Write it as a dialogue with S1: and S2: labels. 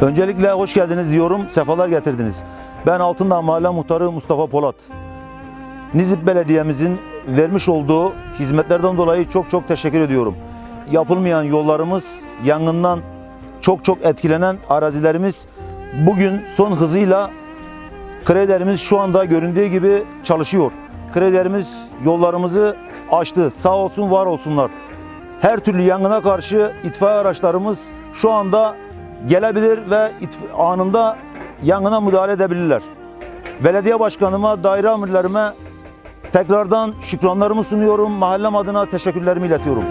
S1: Öncelikle hoş geldiniz diyorum, sefalar getirdiniz. Ben Altındağ Mahalle Muhtarı Mustafa Polat. Nizip Belediye'mizin vermiş olduğu hizmetlerden dolayı çok çok teşekkür ediyorum. Yapılmayan yollarımız, yangından çok çok etkilenen arazilerimiz bugün son hızıyla kredilerimiz şu anda göründüğü gibi çalışıyor. Kredilerimiz yollarımızı açtı. Sağ olsun var olsunlar. Her türlü yangına karşı itfaiye araçlarımız şu anda gelebilir ve anında yangına müdahale edebilirler. Belediye başkanıma, daire amirlerime tekrardan şükranlarımı sunuyorum. Mahallem adına teşekkürlerimi iletiyorum.